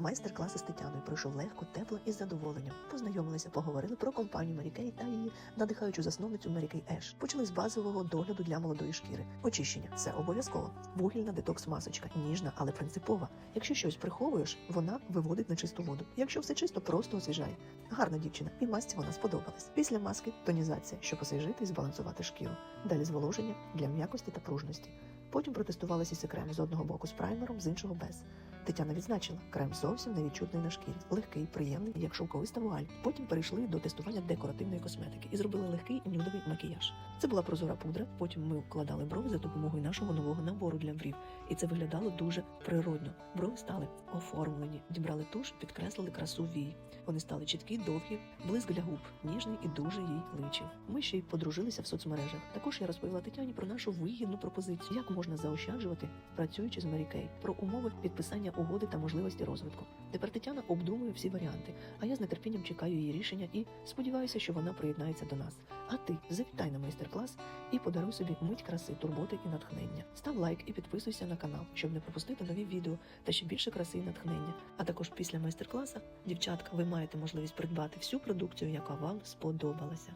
Майстер-класи з Тетяною пройшов легко, тепло і з задоволенням. Познайомилися, поговорили про компанію Kay та її надихаючу засновницю Kay Еш. Почали з базового догляду для молодої шкіри. Очищення це обов'язково. Вугільна детокс-масочка, ніжна, але принципова. Якщо щось приховуєш, вона виводить на чисту воду. Якщо все чисто, просто освіжає. Гарна дівчина, і масці вона сподобалась. Після маски тонізація, щоб освіжити і збалансувати шкіру. Далі зволоження для м'якості та пружності. Потім протестували сісі крем з одного боку з праймером, з іншого без. Тетяна відзначила, крем зовсім невідчутний на шкірі, легкий, приємний, як шовковиста вуаль. Потім перейшли до тестування декоративної косметики і зробили легкий нюдовий макіяж. Це була прозора пудра. Потім ми вкладали брови за допомогою нашого нового набору для брів, і це виглядало дуже природно. Брови стали оформлені, дібрали туш, підкреслили красу вій. Вони стали чіткі, довгі, блиск для губ, ніжний і дуже їй личив. Ми ще й подружилися в соцмережах. Також я розповіла Тетяні про нашу вигідну пропозицію, як можна заощаджувати, працюючи з Kay, про умови підписання угоди та можливості розвитку. Тепер Тетяна обдумує всі варіанти, а я з нетерпінням чекаю її рішення і сподіваюся, що вона приєднається до нас. А ти завітай на майстер-клас і подаруй собі мить краси, турботи і натхнення. Став лайк і підписуйся на канал, щоб не пропустити нові відео та ще більше краси і натхнення. А також після майстер-класу, дівчатка, ви маєте можливість придбати всю продукцію, яка вам сподобалася.